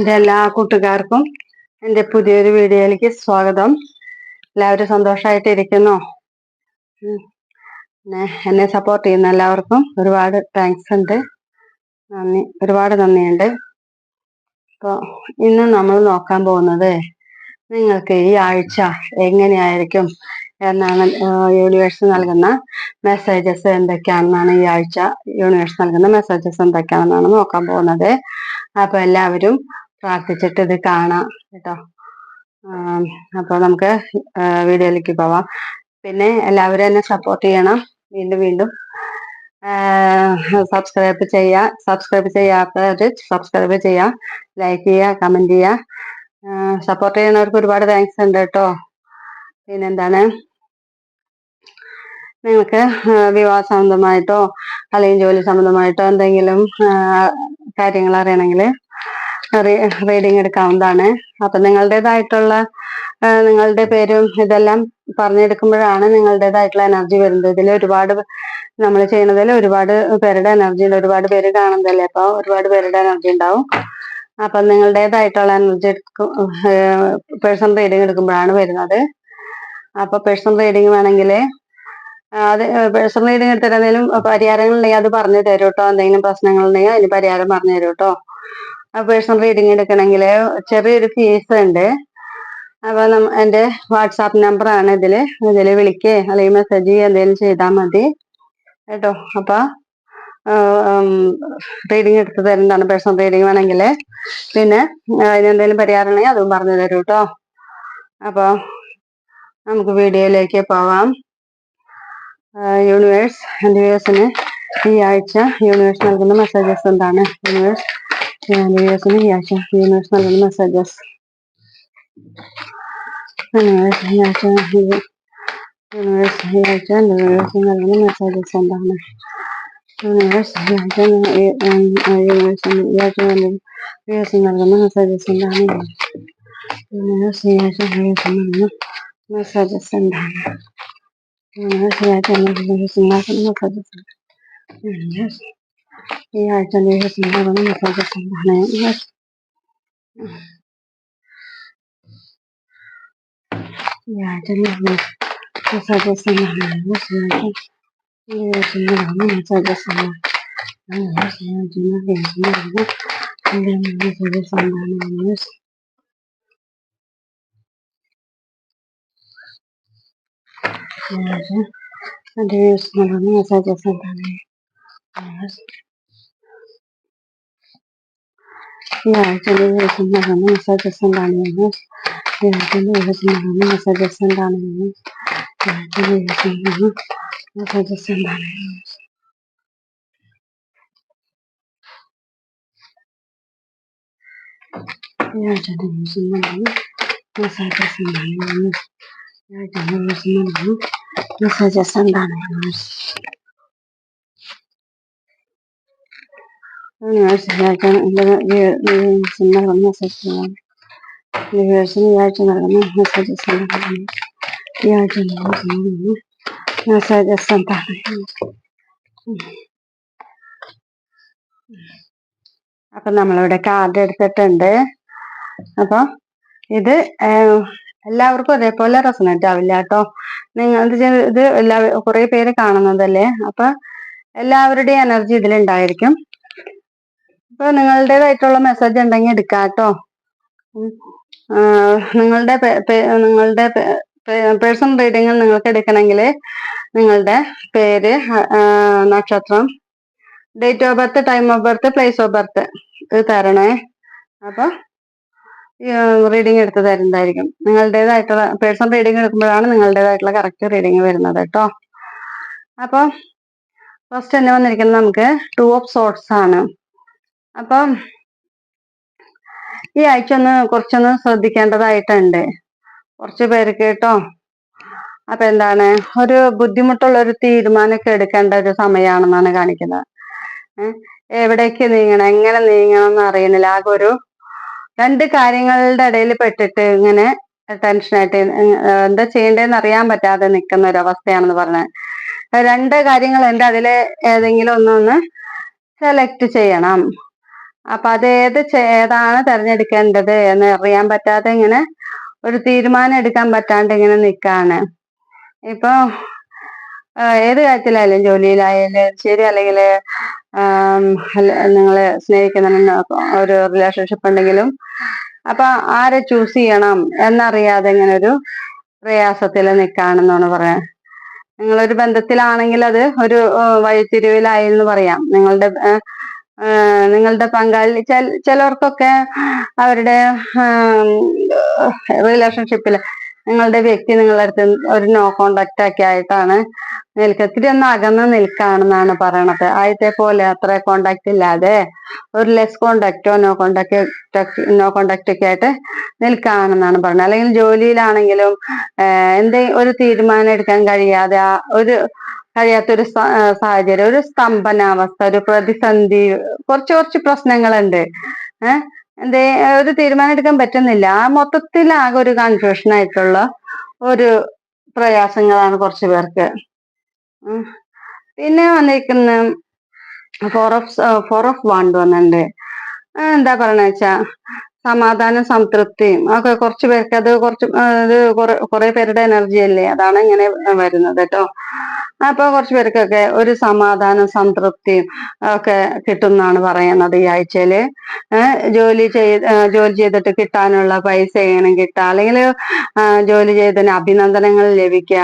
എന്റെ എല്ലാ കൂട്ടുകാർക്കും എന്റെ പുതിയൊരു വീഡിയോയിലേക്ക് സ്വാഗതം. എല്ലാവരും സന്തോഷമായിട്ട് ഇരിക്കുന്നു. എന്നെ സപ്പോർട്ട് ചെയ്യുന്ന എല്ലാവർക്കും ഒരുപാട് താങ്ക്സ് ഉണ്ട്. നന്ദി ഒരുപാട് നന്ദിയുണ്ട്. അപ്പോൾ ഇന്ന് നമ്മൾ നോക്കാൻ പോകുന്നത് നിങ്ങൾക്ക് ഈ ആഴ്ച എങ്ങനെയായിരിക്കും എന്നാണ് യൂണിവേഴ്സ് നൽകുന്ന മെസ്സേജസ് എന്തൊക്കെയാണെന്നാണ് ഈ ആഴ്ച യൂണിവേഴ്സ് നൽകുന്ന മെസ്സേജസ് എന്തൊക്കെയാണെന്നാണ് നോക്കാൻ പോകുന്നത്. അപ്പൊ എല്ലാവരും പ്രാർത്ഥിച്ചിട്ട് ഇത് കാണാം കേട്ടോ. അപ്പോൾ അപ്പൊ നമുക്ക് വീഡിയോയിലേക്ക് പോവാം. പിന്നെ എല്ലാവരും എന്നെ സപ്പോർട്ട് ചെയ്യണം. വീണ്ടും വീണ്ടും. സബ്സ്ക്രൈബ് ചെയ്യുക സബ്സ്ക്രൈബ് ചെയ്യാത്തവര് സബ്സ്ക്രൈബ് ചെയ്യുക ലൈക്ക് ചെയ്യുക കമന്റ് ചെയ്യുക സപ്പോർട്ട് ചെയ്യുന്നവർക്ക് ഒരുപാട് താങ്ക്സ് ഉണ്ട് കേട്ടോ. പിന്നെന്താണ്? നിങ്ങൾക്ക് വിവാഹ സംബന്ധമായിട്ടോ അല്ലെങ്കിൽ ജോലി സംബന്ധമായിട്ടോ എന്തെങ്കിലും കാര്യങ്ങൾ അറിയണമെങ്കിൽ റീഡിങ് എടുക്കാവുന്നതാണ്. അപ്പൊ നിങ്ങളുടേതായിട്ടുള്ള നിങ്ങളുടെ പേരും ഇതെല്ലാം പറഞ്ഞെടുക്കുമ്പോഴാണ് നിങ്ങളുടേതായിട്ടുള്ള എനർജി വരുന്നത്. ഇതിൽ ഒരുപാട് നമ്മൾ ചെയ്യുന്നതിൽ ഒരുപാട് പേരുടെ എനർജി ഉണ്ട്. ഒരുപാട് പേര് കാണുന്നതല്ലേ? അപ്പൊ ഒരുപാട് പേരുടെ എനർജി ഉണ്ടാവും. അപ്പൊ നിങ്ങളുടേതായിട്ടുള്ള എനർജി എടുക്കും പേഴ്സണൽ റീഡിങ് എടുക്കുമ്പോഴാണ് വരുന്നത്. അപ്പൊ പേഴ്സണൽ റീഡിങ് വേണമെങ്കിൽ അത് പേഴ്സണൽ റീഡിങ് എടുത്തിട്ട് എന്തെങ്കിലും പരിഹാരങ്ങൾ ഉണ്ടെങ്കിൽ അത് പറഞ്ഞു തരൂട്ടോ. എന്തെങ്കിലും പ്രശ്നങ്ങൾ ഉണ്ടെങ്കിൽ അതിന് പരിഹാരം പറഞ്ഞു തരൂട്ടോ. പേഴ്സണൽ റീഡിംഗ് എടുക്കണമെങ്കിൽ ചെറിയൊരു ഫീസ് ഉണ്ട്. അപ്പൊ എന്റെ വാട്സാപ്പ് നമ്പർ ആണ് ഇതിൽ. ഇതിൽ വിളിക്കേ അല്ലെങ്കിൽ മെസ്സേജ് ചെയ്യുക എന്തെങ്കിലും ചെയ്താൽ മതി. കേട്ടോ? അപ്പൊ റീഡിംഗ് എടുത്ത് തരുന്നതാണ് പേഴ്സണൽ റീഡിങ് വേണമെങ്കിൽ പിന്നെ അതിന് എന്തെങ്കിലും പരിഹാരം അതും പറഞ്ഞു തരും കേട്ടോ അപ്പൊ നമുക്ക് വീഡിയോയിലേക്ക് പോവാം. യൂണിവേഴ്സ് യൂണിവേഴ്സിന് ഈ ആഴ്ച യൂണിവേഴ്സ് നൽകുന്ന മെസ്സേജസ് എന്താണ്? യൂണിവേഴ്സ് യൂണിവേഴ്സിന് ഈ ആഴ്ച യൂണിവേഴ്സ് നൽകുന്ന മെസ്സേജസ് യൂണിവേഴ്സ് ഈ ആഴ്ച യൂണിവേഴ്സ് ഈ ആഴ്ച യൂണിവേഴ്സ് നൽകുന്ന മെസ്സേജസ് എന്താണ് യൂണിവേഴ്സ് ഈ ആഴ്ച യൂണിവേഴ്സ് ഈ ആഴ്ച യൂണിവേഴ്സ് നൽകുന്ന മെസ്സേജസ് എന്താണ് യൂണിവേഴ്സ് ഈ ആഴ്ച യൂണിവേഴ്സ് നൽകുന്ന മെസ്സേജസ് എന്താണ് യൂണിവേഴ്സ് ഈ ആഴ്ച യൂണിവേഴ്സ് നൽകുന്ന മെസ്സേജസ് യൂണിവേഴ്സ് ഈ ആഴ്ച യൂണിവേഴ്സ് നൽകുന്ന മെസ്സേജസ് എന്താണ് യൂണിവേഴ്സ് ഈ ആഴ്ച യൂണിവേഴ്സ് മെസ്സേജസ് എന്താണ് യൂണിവേഴ്സ് ഈ ആഴ്ച യൂണിവേഴ്സ് നൽകുന്ന മെസ്സേജസ് എന്താണ് യൂണിവേഴ്സ് ഈ Yeah, Jenny Wilson Mahana Massager Sandana Manas. Yeah, Jenny Wilson Mahana Massager Sandana Manas. Yeah, Jenny Wilson Mahana Massager Sandana Manas. Yeah, Jenny Wilson Mahana Massager Sandana Manas. Yeah, Jenny Wilson Mahana Massager Sandana Manas. അപ്പൊ നമ്മളിവിടെ card എടുത്തിട്ടുണ്ട് അപ്പൊ ഇത് എല്ലാവർക്കും ഒരേപോലെ resonate ആവില്ല കേട്ടോ നിങ്ങൾ ഇത് എല്ലാ കുറെ പേര് കാണുന്നതല്ലേ? അപ്പൊ എല്ലാവരുടെയും എനർജി ഇതിലുണ്ടായിരിക്കും. അപ്പൊ നിങ്ങളുടേതായിട്ടുള്ള മെസ്സേജ് ഉണ്ടെങ്കിൽ എടുക്കാം കേട്ടോ. നിങ്ങളുടെ നിങ്ങളുടെ പേഴ്സണൽ റീഡിംഗ് നിങ്ങൾക്ക് എടുക്കണമെങ്കിൽ നിങ്ങളുടെ പേര് നക്ഷത്രം date of birth time of birth place of birth ഇത് തരണേ. അപ്പൊ റീഡിംഗ് എടുത്ത് തരുന്നതായിരിക്കും. നിങ്ങളുടേതായിട്ടുള്ള പേഴ്സണൽ റീഡിംഗ് എടുക്കുമ്പോഴാണ് നിങ്ങളുടേതായിട്ടുള്ള കറക്റ്റ് റീഡിംഗ് വരുന്നത് കേട്ടോ. അപ്പൊ ഫസ്റ്റ് തന്നെ വന്നിരിക്കുന്നത് നമുക്ക് ടു ഓഫ് സോർട്സ് ആണ്. അപ്പം ഈ ആഴ്ച ഒന്ന് കുറച്ചൊന്ന് ശ്രദ്ധിക്കേണ്ടതായിട്ടുണ്ട്. കുറച്ച് പേർക്ക് കേട്ടോ. അപ്പൊ എന്താണ്? ഒരു ബുദ്ധിമുട്ടുള്ള ഒരു തീരുമാനമൊക്കെ എടുക്കേണ്ട ഒരു സമയമാണെന്നാണ് കാണിക്കുന്നത്. എവിടേക്ക് നീങ്ങണം? എങ്ങനെ നീങ്ങണം എന്ന് അറിയുന്നില്ല. ആകെ ഒരു രണ്ട് കാര്യങ്ങളുടെ ഇടയിൽ പെട്ടിട്ട് ഇങ്ങനെ ടെൻഷനായിട്ട് എന്താ ചെയ്യേണ്ടതെന്ന് അറിയാൻ പറ്റാതെ നിൽക്കുന്ന ഒരു അവസ്ഥയാണെന്ന് പറഞ്ഞത് രണ്ട് കാര്യങ്ങൾ എന്റെ അതിലെ ഏതെങ്കിലും ഒന്നൊന്ന് സെലക്ട് ചെയ്യണം. അപ്പൊ അത് ഏത് ഏതാണ് തെരഞ്ഞെടുക്കേണ്ടത് എന്ന് അറിയാൻ പറ്റാതെ ഇങ്ങനെ ഒരു തീരുമാനം എടുക്കാൻ പറ്റാണ്ട് ഇങ്ങനെ നിക്കാണ്. ഇപ്പൊ ഏത് കാര്യത്തിലായാലും ജോലിയിലായാലും ശരി അല്ലെങ്കിൽ നിങ്ങളെ സ്നേഹിക്കുന്ന ഒരു റിലേഷൻഷിപ്പ് ഉണ്ടെങ്കിലും അപ്പൊ ആരെ ചൂസ് ചെയ്യണം എന്നറിയാതെ ഇങ്ങനെ ഒരു പ്രയാസത്തിൽ നിൽക്കാണെന്നാണ് പറയാൻ നിങ്ങളൊരു ബന്ധത്തിലാണെങ്കിൽ അത് ഒരു വഴിത്തിരിവിലായി എന്ന് പറയാം. നിങ്ങളുടെ നിങ്ങളുടെ പങ്കാളി ചിലർക്കൊക്കെ അവരുടെ റിലേഷൻഷിപ്പിൽ നിങ്ങളുടെ വ്യക്തി നിങ്ങളുടെ അടുത്ത് ഒരു നോ കോണ്ടാക്ട് ഒക്കെ ആയിട്ടാണ് നിൽക്കുക. ഇത്തിരി ഒന്ന് അകന്ന് നിൽക്കുകയാണെന്നാണ് പറയണത്. ആദ്യത്തെ പോലെ അത്ര കോണ്ടാക്ട് ഇല്ലാതെ ഒരു ലെസ് കോണ്ടാക്റ്റോ നോ കോണ്ടാക്ട് നോ കോണ്ടാക്ട് ഒക്കെ ആയിട്ട് നിൽക്കുകയാണെന്നാണ് പറയുന്നത് അല്ലെങ്കിൽ ജോലിയിലാണെങ്കിലും എന്തെങ്കിലും എന്തേ ഒരു തീരുമാനം എടുക്കാൻ കഴിയാതെ ഒരു കഴിയാത്തൊരു സാഹചര്യം. ഒരു സ്തംഭനാവസ്ഥ ഒരു പ്രതിസന്ധി കുറച്ച് കുറച്ച് പ്രശ്നങ്ങളുണ്ട്. ഏഹ് എന്തേ ഒരു തീരുമാനം എടുക്കാൻ പറ്റുന്നില്ല. ആ മൊത്തത്തിൽ ആകെ ഒരു കൺഫ്യൂഷൻ ആയിട്ടുള്ള ഒരു പ്രയാസങ്ങളാണ് കുറച്ച് പേർക്ക്. പിന്നെ വന്നിരിക്കുന്ന four of four of wand വന്നിട്ടുണ്ട്. എന്താ പറയണ വെച്ചാ സമാധാനം സംതൃപ്തിയും ഒക്കെ കുറച്ച് പേർക്ക് അത് കുറച്ച് ഇത് കുറെ- പേരുടെ എനർജി അല്ലേ? അതാണ് ഇങ്ങനെ വരുന്നത് കേട്ടോ. അപ്പൊ കുറച്ച് പേർക്കൊക്കെ ഒരു സമാധാനം സംതൃപ്തിയും ഒക്കെ കിട്ടുന്നാണ് പറയുന്നത് ഈ ആഴ്ചയിൽ. ജോലി ചെയ്ത് ജോലി ചെയ്തിട്ട് കിട്ടാനുള്ള പൈസ എങ്ങനെ കിട്ടുക അല്ലെങ്കിൽ ജോലി ചെയ്തതിന് അഭിനന്ദനങ്ങൾ ലഭിക്കുക.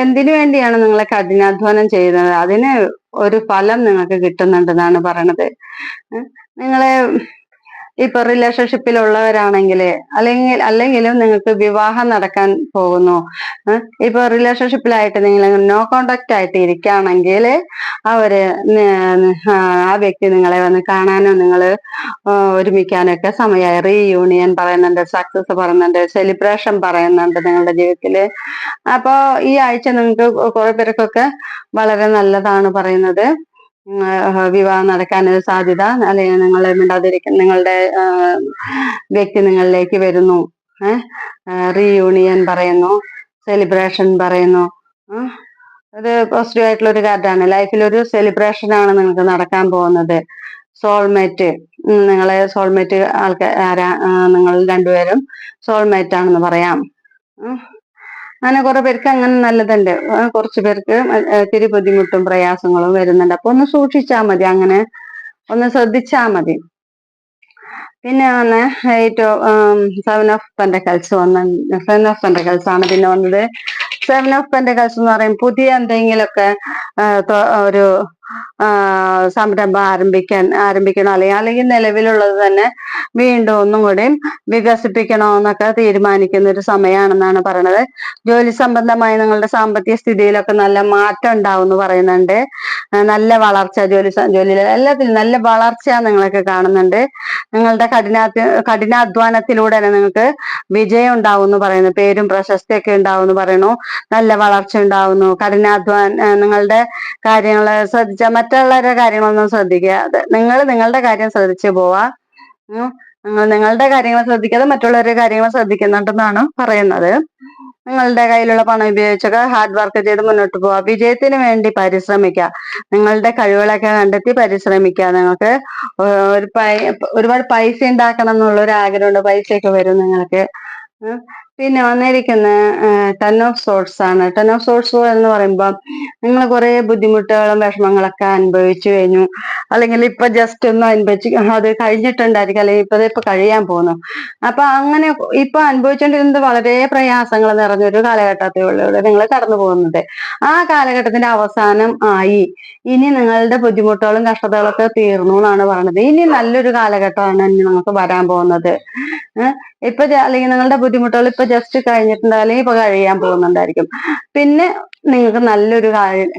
എന്തിനു വേണ്ടിയാണ് നിങ്ങളെ കഠിനാധ്വാനം ചെയ്യുന്നത്? അതിന് ഒരു ഫലം നിങ്ങൾക്ക് കിട്ടുന്നുണ്ടെന്നാണ് പറയണത്. നിങ്ങളെ ഇപ്പൊ റിലേഷൻഷിപ്പിലുള്ളവരാണെങ്കിൽ അല്ലെങ്കിൽ അല്ലെങ്കിലും നിങ്ങൾക്ക് വിവാഹം നടക്കാൻ പോകുന്നു. ഇപ്പൊ റിലേഷൻഷിപ്പിലായിട്ട് നിങ്ങൾ നോ കോണ്ടാക്ട് ആയിട്ട് ഇരിക്കുകയാണെങ്കിൽ അവർ ആ വ്യക്തി നിങ്ങളെ വന്ന് കാണാനോ നിങ്ങൾ ഒരുമിക്കാനൊക്കെ സമയമായി റീയൂണിയൻ പറയുന്നുണ്ട് സക്സസ് പറയുന്നുണ്ട് സെലിബ്രേഷൻ പറയുന്നുണ്ട് നിങ്ങളുടെ ജീവിതത്തിൽ. അപ്പോ ഈ ആഴ്ച നിങ്ങൾക്ക് കുറെ പേർക്കൊക്കെ വളരെ നല്ലതാണ് പറയുന്നത്. വിവാഹം നടക്കാനൊരു സാധ്യത അല്ലെങ്കിൽ നിങ്ങൾ മിണ്ടാതിരിക്കുന്ന നിങ്ങളുടെ വ്യക്തി നിങ്ങളിലേക്ക് വരുന്നു. റീയൂണിയൻ പറയുന്നു. സെലിബ്രേഷൻ പറയുന്നു. അത് പോസിറ്റീവ് ആയിട്ടുള്ള ഒരു കാർഡാണ് ലൈഫിൽ ഒരു സെലിബ്രേഷൻ ആണ് നിങ്ങൾക്ക് നടക്കാൻ പോകുന്നത്. സോൾമേറ്റ് നിങ്ങളെ സോൾമേറ്റ് ആൾക്കാർ നിങ്ങൾ രണ്ടുപേരും സോൾമേറ്റ് ആണെന്ന് പറയാം. അങ്ങനെ കുറെ പേർക്ക് അങ്ങനെ നല്ലതുണ്ട്. കുറച്ചു പേർക്ക് ഇത്തിരി ബുദ്ധിമുട്ടും പ്രയാസങ്ങളും വരുന്നുണ്ട്. അപ്പൊ ഒന്ന് സൂക്ഷിച്ചാ മതി അങ്ങനെ. ഒന്ന് ശ്രദ്ധിച്ചാ മതി. പിന്നെ വന്ന് ഏറ്റവും സെവൻ ഓഫ് പെൻഡക്കൽസ് വന്ന സെവൻ ഓഫ് പെൻഡക്കൽസ് ആണ് പിന്നെ വന്നത്. സെവൻ ഓഫ് പെൻഡക്കൽസ് എന്ന് പറയും പുതിയ എന്തെങ്കിലുമൊക്കെ ഒരു സംരംഭം ആരംഭിക്കാൻ ആരംഭിക്കണം. അല്ലെങ്കിൽ അല്ലെങ്കിൽ നിലവിലുള്ളത് തന്നെ വീണ്ടും ഒന്നും കൂടി വികസിപ്പിക്കണമെന്നൊക്കെ തീരുമാനിക്കുന്ന ഒരു സമയമാണെന്നാണ് പറയണത്. ജോലി സംബന്ധമായി നിങ്ങളുടെ സാമ്പത്തിക സ്ഥിതിയിലൊക്കെ നല്ല മാറ്റം ഉണ്ടാവും എന്ന് പറയുന്നുണ്ട് നല്ല വളർച്ച ജോലി ജോലി ജോലിയിൽ എല്ലാത്തിലും നല്ല വളർച്ച നിങ്ങളൊക്കെ കാണുന്നുണ്ട്. നിങ്ങളുടെ കഠിനാധ്യ കഠിനാധ്വാനത്തിലൂടെ തന്നെ നിങ്ങൾക്ക് വിജയം ഉണ്ടാവും എന്ന് പറയുന്നു. പേരും പ്രശസ്തിയൊക്കെ ഉണ്ടാവും എന്ന് പറയുന്നു. നല്ല വളർച്ച ഉണ്ടാവുന്നു. കഠിനാധ്വാന നിങ്ങളുടെ കാര്യങ്ങളെ ശ്രദ്ധിച്ച മറ്റുള്ളവരുടെ കാര്യങ്ങളൊന്നും ശ്രദ്ധിക്കുക. നിങ്ങൾ നിങ്ങളുടെ കാര്യം ശ്രദ്ധിച്ചു പോവാ. നിങ്ങൾ നിങ്ങളുടെ കാര്യങ്ങൾ ശ്രദ്ധിക്കാതെ മറ്റുള്ളവരുടെ കാര്യങ്ങൾ ശ്രദ്ധിക്കുന്നുണ്ടെന്നാണ് പറയുന്നത്. നിങ്ങളുടെ കയ്യിലുള്ള പണം ഉപയോഗിച്ചൊക്കെ ഹാർഡ് വർക്ക് ചെയ്ത് മുന്നോട്ട് പോവാ. വിജയത്തിന് വേണ്ടി പരിശ്രമിക്കുക നിങ്ങളുടെ കഴിവുകളൊക്കെ കണ്ടെത്തി പരിശ്രമിക്കുക നിങ്ങൾക്ക് ഒരു ഒരുപാട് പൈസ ഉണ്ടാക്കണം എന്നുള്ള ഒരു ആഗ്രഹമുണ്ട് പൈസയൊക്കെ വരും നിങ്ങൾക്ക്. പിന്നെ വന്നിരിക്കുന്ന ടെൻ ഓഫ് സോഴ്സ് ആണ്. ടെൻ ഓഫ് സോഴ്സ് എന്ന് പറയുമ്പോൾ നിങ്ങൾ കുറെ ബുദ്ധിമുട്ടുകളും വിഷമങ്ങളൊക്കെ അനുഭവിച്ചു കഴിഞ്ഞു. അല്ലെങ്കിൽ ഇപ്പൊ ജസ്റ്റ് ഒന്ന് അനുഭവിച്ച് അത് കഴിഞ്ഞിട്ടുണ്ടായിരിക്കും. അല്ലെങ്കിൽ ഇപ്പൊ ഇപ്പൊ കഴിയാൻ പോകുന്നു. അപ്പൊ അങ്ങനെ ഇപ്പൊ അനുഭവിച്ചുകൊണ്ടിരുന്നത് വളരെ പ്രയാസങ്ങൾ നിറഞ്ഞൊരു കാലഘട്ടത്തിലൂടെ നിങ്ങൾ കടന്നു പോകുന്നത്. ആ കാലഘട്ടത്തിന്റെ അവസാനം ആയി. ഇനി നിങ്ങളുടെ ബുദ്ധിമുട്ടുകളും കഷ്ടതകളൊക്കെ തീർന്നു എന്നാണ് പറയുന്നത്. ഇനി നല്ലൊരു കാലഘട്ടമാണ് ഇനി നമുക്ക് വരാൻ പോകുന്നത്. ഇപ്പൊ അല്ലെങ്കിൽ നിങ്ങളുടെ ബുദ്ധിമുട്ടുകൾ ഇപ്പൊ ജസ്റ്റ് കഴിഞ്ഞിട്ടുണ്ട് ഇപ്പൊ കഴിയാൻ പോകുന്നുണ്ടായിരിക്കും. പിന്നെ നിങ്ങൾക്ക് നല്ലൊരു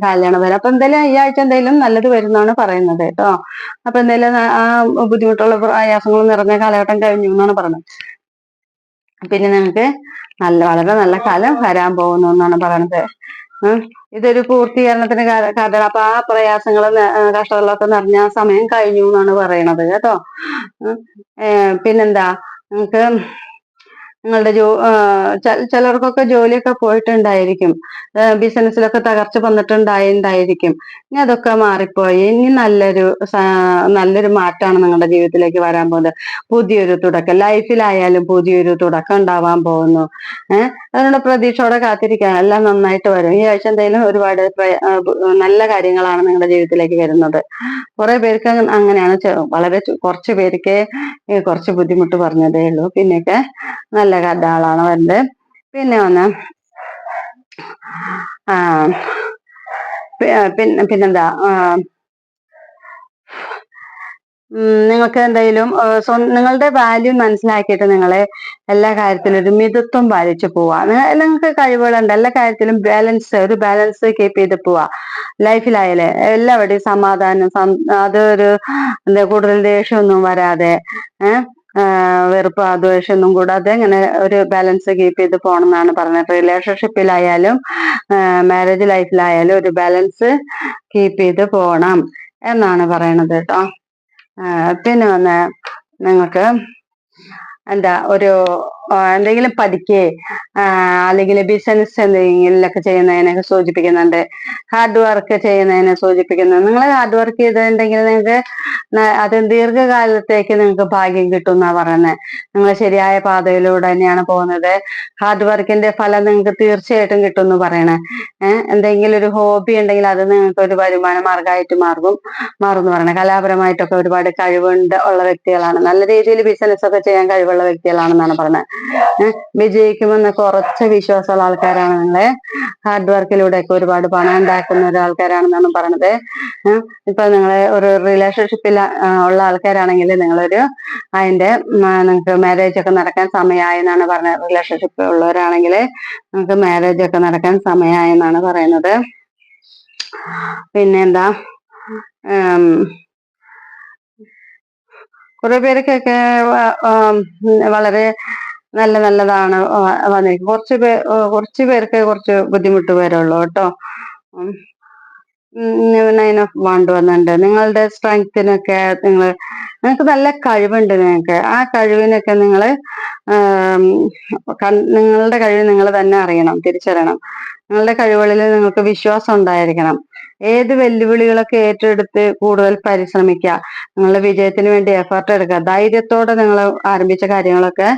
കല്യാണം വരാം. അപ്പൊ എന്തായാലും ഈ ആഴ്ച എന്തായാലും നല്ലത് വരുന്നാണ് പറയുന്നത് കേട്ടോ. അപ്പൊ എന്തായാലും ആ ബുദ്ധിമുട്ടുള്ള പ്രയാസങ്ങൾ നിറഞ്ഞ കാലഘട്ടം കഴിഞ്ഞു എന്നാണ് പറയുന്നത്. പിന്നെ നിങ്ങൾക്ക് നല്ല വളരെ നല്ല കാലം വരാൻ പോകുന്നു എന്നാണ് പറയുന്നത്. ഇതൊരു പൂർത്തീകരണത്തിന് കഥ അപ്പൊ ആ പ്രയാസങ്ങളും ന- കഷ്ടതകളൊക്കെ നിറഞ്ഞ സമയം കഴിഞ്ഞു എന്നാണ് പറയണത് കേട്ടോ. പിന്നെന്താ? നിങ്ങൾക്ക് നിങ്ങളുടെ ജോ ചിലർക്കൊക്കെ ജോലിയൊക്കെ പോയിട്ടുണ്ടായിരിക്കും. ബിസിനസ്സിലൊക്കെ തകർച്ച വന്നിട്ടുണ്ടായിട്ടുണ്ടായിരിക്കും ഇനി അതൊക്കെ മാറിപ്പോയി. ഇനി നല്ലൊരു നല്ലൊരു മാറ്റമാണ് നിങ്ങളുടെ ജീവിതത്തിലേക്ക് വരാൻ പോകുന്നത്. പുതിയൊരു തുടക്കം. ലൈഫിലായാലും പുതിയൊരു തുടക്കം ഉണ്ടാവാൻ പോകുന്നു. ഏഹ് അതിനുള്ള പ്രതീക്ഷയോടെ കാത്തിരിക്കുക എല്ലാം നന്നായിട്ട് വരും. ഈ ആഴ്ച എന്തെങ്കിലും ഒരുപാട് നല്ല കാര്യങ്ങളാണ് നിങ്ങളുടെ ജീവിതത്തിലേക്ക് വരുന്നത്. കുറെ പേർക്ക് അങ്ങനെയാണ് വളരെ കുറച്ച് പേർക്ക് കുറച്ച് ബുദ്ധിമുട്ട് പറഞ്ഞതേ ഉള്ളൂ. പിന്നെയൊക്കെ നല്ല കഥകളാണ് വരുന്നത്. പിന്നെ വന്ന് ആ പിന്നെ പിന്നെന്താ നിങ്ങൾക്ക് എന്തെങ്കിലും നിങ്ങളുടെ വാല്യൂ മനസ്സിലാക്കിയിട്ട് നിങ്ങളെ എല്ലാ കാര്യത്തിലും ഒരു മിതത്വം പാലിച്ചു പോവാ നിങ്ങ- നിങ്ങൾക്ക് കഴിവുകളുണ്ട് എല്ലാ കാര്യത്തിലും ബാലൻസ് ഒരു ബാലൻസ് കീപ്പ് ചെയ്ത് പോവാ ലൈഫിലായാലേ എല്ലാവരുടെയും സമാധാനം അത് അതൊരു എന്താ കൂടുതൽ ദേഷ്യമൊന്നും വരാതെ ഏഹ് വെറുപ്പ് ദ്വേഷമൊന്നും കൂടാതെ ഇങ്ങനെ ഒരു ബാലൻസ് കീപ്പ് ചെയ്ത് പോകണം എന്നാണ് പറഞ്ഞത് റിലേഷൻഷിപ്പിലായാലും മാരേജ് ലൈഫിലായാലും ഒരു ബാലൻസ് കീപ്പ് ചെയ്ത് പോകണം എന്നാണ് പറയണത് കേട്ടോ. പിന്നെ വന്ന് നിങ്ങൾക്ക് എന്താ ഒരു എന്തെങ്കിലും പഠിക്കേ അല്ലെങ്കിൽ ബിസിനസ് എന്തെങ്കിലുമൊക്കെ ചെയ്യുന്നതിനെ സൂചിപ്പിക്കുന്നുണ്ട് ഹാർഡ് വർക്ക് ചെയ്യുന്നതിനെ സൂചിപ്പിക്കുന്നു. നിങ്ങൾ ഹാർഡ് വർക്ക് ചെയ്തിട്ടുണ്ടെങ്കിൽ നിങ്ങൾക്ക് അത് ദീർഘകാലത്തേക്ക് നിങ്ങൾക്ക് ഭാഗ്യം കിട്ടും എന്നാ പറയുന്നത് നിങ്ങൾ ശരിയായ പാതയിലൂടെ തന്നെയാണ് പോകുന്നത്. ഹാർഡ് വർക്കിന്റെ ഫലം നിങ്ങൾക്ക് തീർച്ചയായിട്ടും കിട്ടും എന്ന് പറയണേ എന്തെങ്കിലും ഒരു ഹോബി ഉണ്ടെങ്കിൽ അത് നിങ്ങൾക്ക് ഒരു വരുമാന മാർഗമായിട്ട് മാറും മാറും എന്ന് പറയണേ. കലാപരമായിട്ടൊക്കെ ഒരുപാട് കഴിവുണ്ട് ഉള്ള വ്യക്തികളാണ്. നല്ല രീതിയിൽ ബിസിനസ് ഒക്കെ ചെയ്യാൻ കഴിവുള്ള വ്യക്തികളാണെന്നാണ് പറയുന്നത്. ഏഹ് വിജയിക്കുമെന്നൊക്കെ ഉറച്ച വിശ്വാസമുള്ള ആൾക്കാരാണ് നിങ്ങളെ. ഹാർഡ് വർക്കിലൂടെ ഒക്കെ ഒരുപാട് പണം ഉണ്ടാക്കുന്ന ഒരു ആൾക്കാരാണെന്നാണ് പറഞ്ഞത് ഇപ്പൊ നിങ്ങളെ ഒരു റിലേഷൻഷിപ്പിൽ ഉള്ള ആൾക്കാരാണെങ്കിൽ നിങ്ങളൊരു അതിന്റെ നിങ്ങൾക്ക് മാരേജ് ഒക്കെ നടക്കാൻ സമയമായി എന്നാണ് പറഞ്ഞത് റിലേഷൻഷിപ്പ് ഉള്ളവരാണെങ്കിൽ നിങ്ങൾക്ക് മാരേജ് ഒക്കെ നടക്കാൻ സമയമായി എന്നാണ് പറയുന്നത്. പിന്നെന്താ? കുറെ പേർക്കൊക്കെ വളരെ നല്ല നല്ലതാണ് വന്നിരിക്കുന്നത് കുറച്ച് പേ കുറച്ച് പേർക്ക് കുറച്ച് ബുദ്ധിമുട്ട് വരുള്ളൂ കേട്ടോ. നൈൻ ഓഫ് വാണ്ട് വന്നിട്ടുണ്ട്. നിങ്ങളുടെ സ്ട്രെങ്ത്തിനൊക്കെ നിങ്ങൾ നിങ്ങൾക്ക് നല്ല കഴിവുണ്ട് നിങ്ങൾക്ക് ആ കഴിവിനൊക്കെ നിങ്ങൾ നിങ്ങളുടെ കഴിവ് നിങ്ങൾ തന്നെ അറിയണം തിരിച്ചറിയണം. നിങ്ങളുടെ കഴിവുകളിൽ നിങ്ങൾക്ക് വിശ്വാസം ഉണ്ടായിരിക്കണം. ഏത് വെല്ലുവിളികളൊക്കെ ഏറ്റെടുത്ത് കൂടുതൽ പരിശ്രമിക്കുക നിങ്ങളുടെ വിജയത്തിന് വേണ്ടി എഫർട്ട് എടുക്കുക ധൈര്യത്തോടെ നിങ്ങൾ ആരംഭിച്ച കാര്യങ്ങളൊക്കെ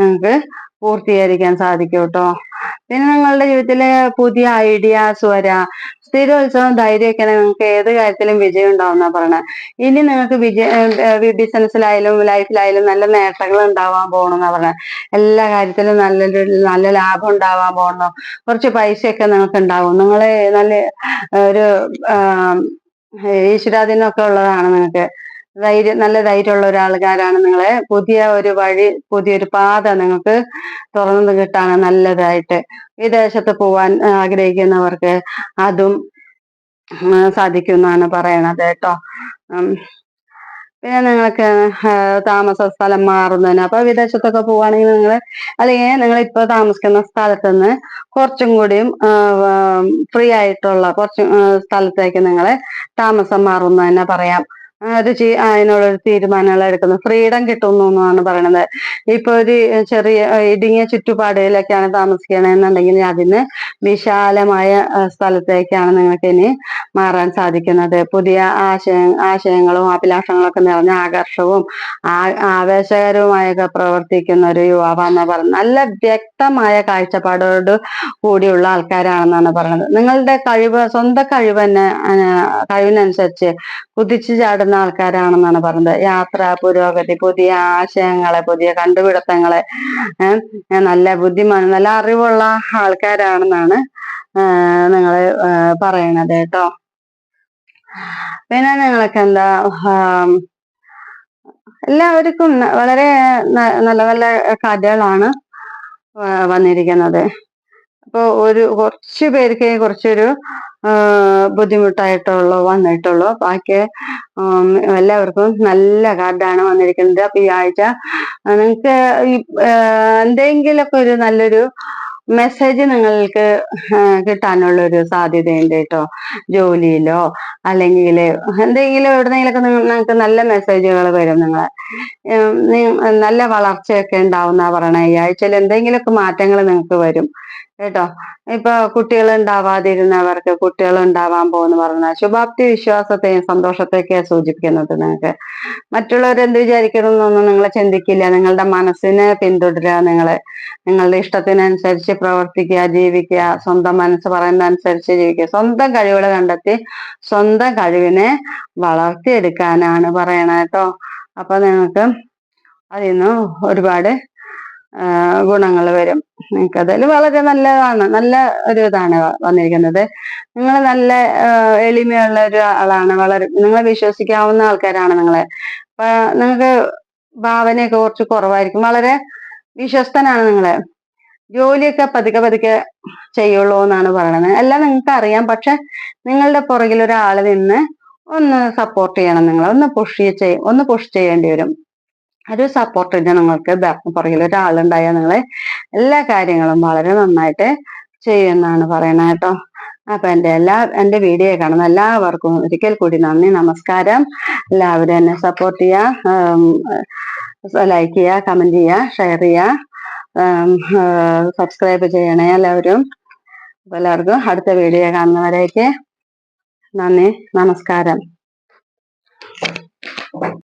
നിങ്ങൾക്ക് പൂർത്തീകരിക്കാൻ സാധിക്കും കേട്ടോ പിന്നെ നിങ്ങളുടെ ജീവിതത്തിലെ പുതിയ ഐഡിയാസ് വരാ സ്ഥിരോത്സവം ധൈര്യമൊക്കെ നിങ്ങൾക്ക് ഏത് കാര്യത്തിലും വിജയം ഉണ്ടാവുന്ന പറയണേ. ഇനി നിങ്ങൾക്ക് വിജയ ബിസിനസ്സിലായാലും ലൈഫിലായാലും നല്ല നേട്ടങ്ങൾ ഉണ്ടാവാൻ പോകണമെന്നാ പറഞ്ഞത് എല്ലാ കാര്യത്തിലും നല്ലൊരു നല്ല ലാഭം ഉണ്ടാവാൻ പോകണം കുറച്ച് പൈസയൊക്കെ നിങ്ങൾക്ക് ഉണ്ടാവും. നിങ്ങൾ നല്ല ഒരു ഈശ്വരാധീനമൊക്കെ ഉള്ളതാണ് നിങ്ങൾക്ക് ധൈര്യം നല്ല ധൈര്യമുള്ള ഒരാൾക്കാരാണ് നിങ്ങളെ. പുതിയ ഒരു വഴി പുതിയൊരു പാത നിങ്ങൾക്ക് തുറന്നു കിട്ടാണ് നല്ലതായിട്ട് വിദേശത്ത് പോവാൻ ആഗ്രഹിക്കുന്നവർക്ക് അതും സാധിക്കുമെന്നാണ് പറയണത് കേട്ടോ. പിന്നെ നിങ്ങൾക്ക് താമസ സ്ഥലം മാറുന്നതിന്. അപ്പൊ വിദേശത്തൊക്കെ പോവാണെങ്കിൽ നിങ്ങൾ അല്ലെങ്കിൽ നിങ്ങൾ ഇപ്പൊ താമസിക്കുന്ന സ്ഥലത്ത് നിന്ന് കുറച്ചും കൂടിയും ഫ്രീ ആയിട്ടുള്ള കുറച്ച് സ്ഥലത്തേക്ക് നിങ്ങൾ താമസം മാറുന്നതിനെ പറയാം. ആ, ചെയ് അതിനുള്ളൊരു തീരുമാനങ്ങൾ എടുക്കുന്നു. ഫ്രീഡം കിട്ടുന്നു എന്നാണ് പറയുന്നത് ഇപ്പൊ ഒരു ചെറിയ ഇടുങ്ങിയ ചുറ്റുപാടുകളിലൊക്കെയാണ് താമസിക്കണമെന്നുണ്ടെങ്കിൽ അതിന് വിശാലമായ സ്ഥലത്തേക്കാണ് നിങ്ങൾക്ക് ഇനി മാറാൻ സാധിക്കുന്നത്. പുതിയ ആശയ ആശയങ്ങളും അഭിലാഷങ്ങളൊക്കെ നിറഞ്ഞ ആകർഷവും ആവേശകരവുമായൊക്കെ പ്രവർത്തിക്കുന്ന ഒരു യുവാവാന്ന് പറയുന്നത്. നല്ല വ്യക്തമായ കാഴ്ചപ്പാടോട് കൂടിയുള്ള ആൾക്കാരാണെന്നാണ് പറയുന്നത് നിങ്ങളുടെ കഴിവ് സ്വന്തം കഴിവ് തന്നെ കഴിവിനനുസരിച്ച് കുതിച്ചു ചാടുന്ന ആൾക്കാരാണെന്നാണ് പറയുന്നത് യാത്ര പുരോഗതി പുതിയ ആശയങ്ങളെ പുതിയ കണ്ടുപിടുത്തങ്ങളെ നല്ല ബുദ്ധിമാന നല്ല അറിവുള്ള ആൾക്കാരാണെന്നാണ് നിങ്ങൾ പറയണത് കേട്ടോ. പിന്നെ നിങ്ങൾക്ക് എന്താ എല്ലാവർക്കും വളരെ നല്ല നല്ല കഥകളാണ് വന്നിരിക്കുന്നത്. അപ്പൊ ഒരു കുറച്ച് പേർക്ക് കുറച്ചൊരു ബുദ്ധിമുട്ടായിട്ടുള്ളൂ വന്നിട്ടുള്ളൂ. ബാക്കി എല്ലാവർക്കും നല്ല കാർഡാണ് വന്നിരിക്കുന്നത്. അപ്പൊ ഈ ആഴ്ച നിങ്ങൾക്ക് എന്തെങ്കിലുമൊക്കെ ഒരു നല്ലൊരു മെസ്സേജ് നിങ്ങൾക്ക് കിട്ടാനുള്ള ഒരു സാധ്യതയുണ്ട് കേട്ടോ. ജോലിയിലോ അല്ലെങ്കിൽ എന്തെങ്കിലും എവിടെന്നെങ്കിലൊക്കെ നിങ്ങൾക്ക് നല്ല മെസ്സേജുകൾ വരും നിങ്ങൾ നല്ല വളർച്ചയൊക്കെ ഉണ്ടാവുന്ന പറയണ. ഈ ആഴ്ചയിൽ എന്തെങ്കിലുമൊക്കെ മാറ്റങ്ങൾ നിങ്ങൾക്ക് വരും. കേട്ടോ? ഇപ്പൊ കുട്ടികൾ ഉണ്ടാവാതിരുന്നവർക്ക് കുട്ടികൾ ഉണ്ടാവാൻ പോകുന്നു പറഞ്ഞ ശുഭാപ്തി വിശ്വാസത്തെയും സന്തോഷത്തെയൊക്കെയാ സൂചിപ്പിക്കുന്നത് നിങ്ങൾക്ക് മറ്റുള്ളവർ എന്ത് വിചാരിക്കണം എന്നൊന്നും നിങ്ങൾ ചിന്തിക്കില്ല. നിങ്ങളുടെ മനസ്സിനെ പിന്തുടരുക നിങ്ങൾ നിങ്ങളുടെ ഇഷ്ടത്തിനനുസരിച്ച് പ്രവർത്തിക്കുക ജീവിക്കുക സ്വന്തം മനസ്സ് പറയുന്ന അനുസരിച്ച് ജീവിക്കുക. സ്വന്തം കഴിവുകൾ കണ്ടെത്തി സ്വന്തം കഴിവിനെ വളർത്തിയെടുക്കാനാണ് പറയണത് കേട്ടോ. അപ്പൊ നിങ്ങൾക്ക് അതിൽ ഒരുപാട് ഗുണങ്ങൾ വരും. നിങ്ങൾക്ക് അതിൽ വളരെ നല്ലതാണ്. നല്ല ഒരു ഇതാണ് വന്നിരിക്കുന്നത്. നിങ്ങൾ നല്ല എളിമയുള്ള ഒരു ആളാണ്. വളരെ നിങ്ങളെ വിശ്വസിക്കാവുന്ന ആൾക്കാരാണ് നിങ്ങളെ. അപ്പൊ നിങ്ങൾക്ക് ഭാവനയൊക്കെ കുറച്ച് കുറവായിരിക്കും. വളരെ വിശ്വസ്തനാണ് നിങ്ങളെ. ജോലിയൊക്കെ പതുക്കെ പതുക്കെ ചെയ്യുള്ളൂ എന്നാണ് പറയണത്. എല്ലാം നിങ്ങൾക്ക് അറിയാം. പക്ഷെ നിങ്ങളുടെ പുറകിൽ ഒരാൾ നിന്ന് ഒന്ന് സപ്പോർട്ട് ചെയ്യണം നിങ്ങൾ ഒന്ന് പുഷ് ചെയ്യ ഒന്ന് പുഷ് ചെയ്യേണ്ടി വരും. ഒരു സപ്പോർട്ടിന് നിങ്ങൾക്ക്. ബാ- പുറകിൽ ഒരാളുണ്ടായാൽ നിങ്ങളെ എല്ലാ കാര്യങ്ങളും വളരെ നന്നായിട്ട് ചെയ്യുമെന്നാണ് പറയുന്നത് കേട്ടോ. അപ്പൊ എന്റെ എല്ലാ എന്റെ വീഡിയോ കാണുന്ന എല്ലാവർക്കും ഒരിക്കൽ കൂടി നന്ദി നമസ്കാരം. എല്ലാവരും എന്നെ സപ്പോർട്ട് ചെയ്യുക ലൈക്ക് ചെയ്യുക കമന്റ് ചെയ്യുക ഷെയർ ചെയ്യുക സബ്സ്ക്രൈബ് ചെയ്യണേ എല്ലാവരും. അപ്പൊ എല്ലാവർക്കും അടുത്ത വീഡിയോ കാണുന്നവരേക്ക് നന്ദി നമസ്കാരം.